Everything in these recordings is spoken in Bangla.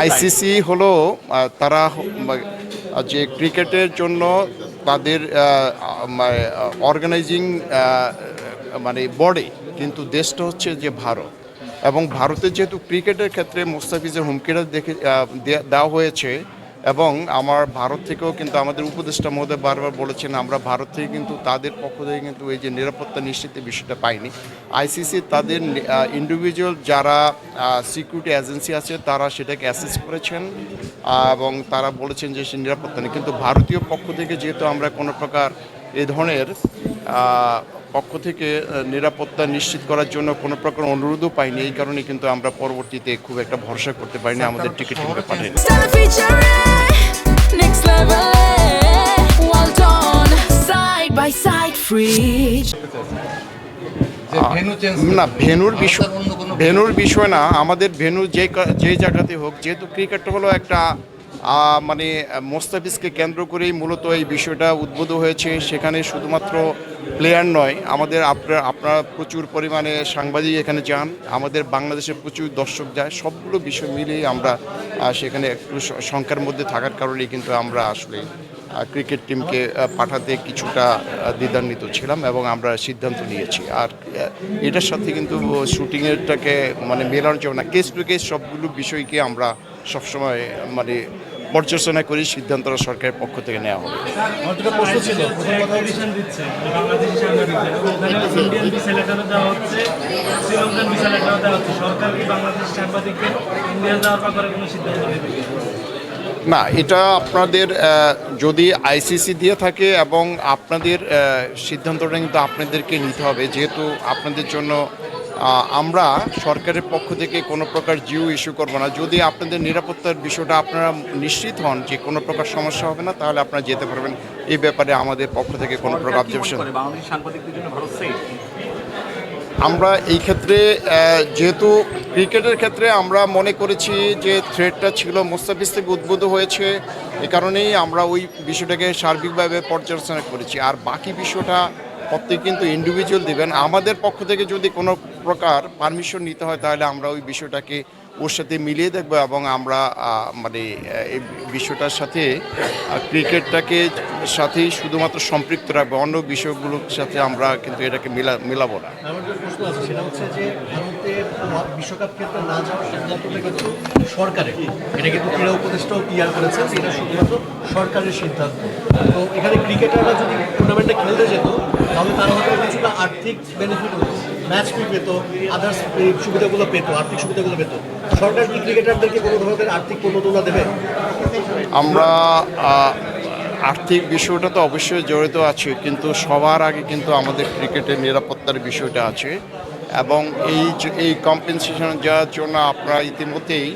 আইসিসি হলো তারা যে ক্রিকেটের জন্য তাদের অর্গানাইজিং মানে বডি কিন্তু দেশটা হচ্ছে যে ভারত। এবং ভারতের যেহেতু ক্রিকেটের ক্ষেত্রে মোস্তাফিজের হুমকিটা দেখে দেওয়া হয়েছে এবং আমার ভারত থেকেও কিন্তু আমাদের উপদেষ্টা মহোদয় বারবার বলেছেন, আমরা ভারত থেকে কিন্তু তাদের পক্ষ থেকে কিন্তু এই যে নিরাপত্তা নিশ্চিতের বিষয়টা পাইনি। আইসিসি তাদের ইন্ডিভিজুয়াল যারা সিকিউরিটি এজেন্সি আছে, তারা সেটাকে অ্যাসেস করেছেন এবং তারা বলেছেন যে সে নিরাপত্তা নেই। কিন্তু ভারতীয় পক্ষ থেকে যেহেতু আমরা কোনো প্রকার এ ধরনের পক্ষ থেকে নিরাপত্তা নিশ্চিত করার জন্য কোনো প্রকার অনুরোধও পাইনি। এই কারণে কিন্তু আমরা পরবর্তীতে খুব একটা ভরসা করতে পারিনি আমাদের টিকিট চেঞ্জ না ভেনুর বিষয় ভেনুর বিষয় না আমাদের ভেনু যে যে জায়গাতে হোক যেহেতু ক্রিকেটটা হলো একটা মানে মোস্তাফিজকে কেন্দ্র করেই মূলত এই বিষয়টা উদ্বোধ হয়েছে। সেখানে শুধুমাত্র প্লেয়ার নয়, আমাদের আপনার, আপনারা প্রচুর পরিমাণে সাংবাদিক এখানে যান, আমাদের বাংলাদেশে প্রচুর দর্শক যায়, সবগুলো বিষয় মিলিয়ে আমরা সেখানে একটু সংখ্যার মধ্যে থাকার কারণেই কিন্তু আমরা আসলে ক্রিকেট টিমকে পাঠাতে কিছুটা দ্বিধান্বিত ছিলাম এবং আমরা সিদ্ধান্ত নিয়েছি। আর এটার সাথে কিন্তু শুটিংয়েরটাকে মানে মেলানো যাবে না কেস টু কেস সবগুলো বিষয়কে আমরা সবসময় মানে পর্যালোচনা করি সিদ্ধান্তটা সরকারের পক্ষ থেকে নেওয়া হবে। আমার দুটো প্রশ্ন ছিল প্রথম কথা হচ্ছে কন্ডিশন দিচ্ছে বাংলাদেশি সাংবাদিকদের। ওখানে ইন্ডিয়ান ভিসা লেটারও দেওয়া হচ্ছে শ্রীলঙ্কান ভিসা লেটারও দেওয়া হচ্ছে। সরকার কি বাংলাদেশ সাংবাদিকদের ইন্ডিয়া যাওয়ার ব্যাপারে কোনো সিদ্ধান্ত নেবে? কি? না এটা আপনাদের যদি আইসিসি দিয়ে থাকে এবং আপনাদের সিদ্ধান্তটা কিন্তু আপনাদেরকে নিতে হবে। যেহেতু আপনাদের জন্য আমরা সরকারের পক্ষ থেকে কোনো প্রকার জিও ইস্যু করব না। যদি আপনাদের নিরাপত্তার বিষয়টা আপনারা নিশ্চিত হন যে কোনো প্রকার সমস্যা হবে না তাহলে আপনারা যেতে পারবেন। এই ব্যাপারে আমাদের পক্ষ থেকে কোনো প্রকার অবজেকশন আমরা এই ক্ষেত্রে যেহেতু ক্রিকেটের ক্ষেত্রে আমরা মনে করেছি যে থ্রেডটা ছিল মোস্তাফিজ থেকে উদ্বুদ্ধ হয়েছে এ কারণেই আমরা ওই বিষয়টাকে সার্বিকভাবে পর্যালোচনা করেছি। আর বাকি বিষয়টা প্রত্যেক কিন্তু ইন্ডিভিজুয়াল দেবেন। আমাদের পক্ষ থেকে যদি কোনো প্রকার পারমিশন নিতে হয়, তাহলে আমরা ওই বিষয়টাকে ওর সাথে মিলিয়ে দেখব এবং আমরা মানে এই বিষয়টার সাথে ক্রিকেটটাকে সাথেই শুধুমাত্র সম্পৃক্ত রাখব, অন্য বিষয়গুলোর সাথে আমরা কিন্তু এটাকে মিলা, মেলাবো না। সরকারের। সরকারের সিদ্ধান্ত। তো এখানে যদি খেলতে যেত আর্থিক ম্যাচ ফি পেত আদার্স সুবিধাগুলো পেত, আর্থিক সুবিধাগুলো পেত। সরকার কি ক্রিকেটারদেরকে কোনো ধরনের আর্থিক প্রণোদনা দেবে? আমরা আর্থিক বিষয়টা তো অবশ্যই জড়িত আছে, কিন্তু সবার আগে কিন্তু আমাদের ক্রিকেটের নিরাপত্তার বিষয়টা আছে। এবং এই এই কম্পেনসেশন যাওয়ার জন্য আপনারা ইতিমধ্যেই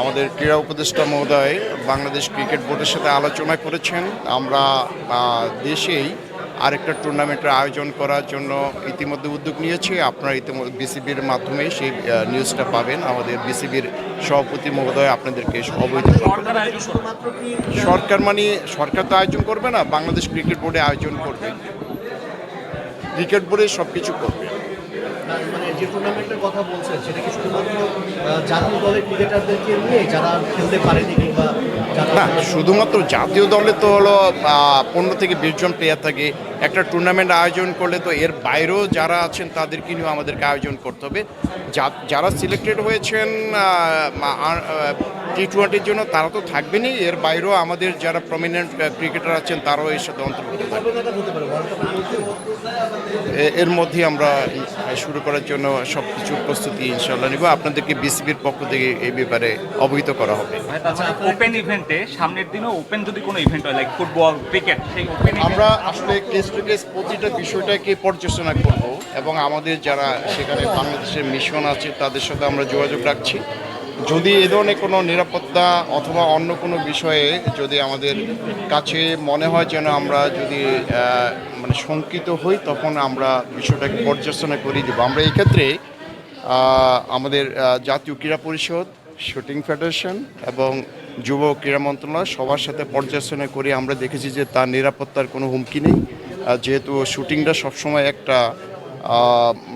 আমাদের ক্রীড়া উপদেষ্টা মহোদয় বাংলাদেশ ক্রিকেট বোর্ডের সাথে আলোচনা করেছেন। আমরা দেশেই আরেকটা টুর্নামেন্টের আয়োজন করার জন্য ইতিমধ্যে উদ্যোগ নিয়েছে। আপনারা ইতিমধ্যে বিসিবির মাধ্যমে সেই নিউজটা পাবেন। আমাদের বিসিবির সভাপতি মহোদয় আপনাদেরকে অবহিত করবেন সরকার মানে সরকার তো আয়োজন করবে না বাংলাদেশ ক্রিকেট বোর্ডে আয়োজন করবে। ক্রিকেট বোর্ডে সব কিছু করবে। যে টুর্নামেন্টের কথা বলছেন, সেটা কি শুধুমাত্র জাতীয় দলের ক্রিকেটারদেরকে নিয়ে যারা খেলতে পারেনি কিংবা না, শুধুমাত্র জাতীয় দলে তো হলো পনেরো থেকে বিশ জন প্লেয়ার থাকে একটা টুর্নামেন্ট আয়োজন করলে তো এর বাইরেও যারা আছেন তাদেরকে নিয়েও আমাদেরকে আয়োজন করতে হবে। যা- যারা সিলেক্টেড হয়েছেন টি টোয়েন্টির জন্য তারা তো থাকবেনই। এর বাইরেও আমাদের যারা প্রমিনেন্ট ক্রিকেটার আছেন তারাও এর সাথে অন্তর্ভুক্ত এর মধ্যে আমরা শুরু করার জন্য সব কিছু প্রস্তুতি ইনশাল্লাহ নিব। আপনাদেরকে বিসিবির পক্ষ থেকে এই ব্যাপারে অবহিত করা হবে। ওপেন ইভেন্টে সামনের দিনও ওপেন যদি কোনো ইভেন্ট হয় লাইক ফুটবল ক্রিকেট সেই ওপেন আমরা আসলে টু প্রতিটা বিষয়টাকে পর্যালোচনা করব এবং আমাদের যারা সেখানে বাংলাদেশের মিশন আছে, তাদের সাথে আমরা যোগাযোগ রাখছি। যদি এ ধরনের কোনো নিরাপত্তা অথবা অন্য কোনো বিষয়ে যদি আমাদের কাছে মনে হয় যেন আমরা যদি মানে শঙ্কিত হই, তখন আমরা বিষয়টাকে পর্যালোচনা করে দেবো। আমরা এই ক্ষেত্রে আমাদের জাতীয় ক্রীড়া পরিষদ, শুটিং ফেডারেশন এবং যুব ক্রীড়া মন্ত্রণালয় সবার সাথে পর্যালোচনা করে আমরা দেখেছি যে তার নিরাপত্তার কোনো হুমকি নেই। যেহেতু শুটিংটা সবসময় একটা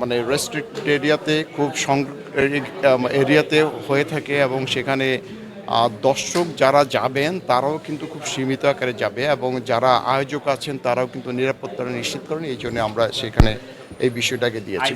মানে রেস্ট্রিক্ট এরিয়াতে খুব সং এরিয়াতে হয়ে থাকে এবং সেখানে দর্শক যারা যাবেন তারাও কিন্তু খুব সীমিত আকারে যাবে এবং যারা আয়োজক আছেন তারাও কিন্তু নিরাপত্তা নিশ্চিত করেন। এই জন্য আমরা সেখানে এই বিষয়টাকে দিয়েছি।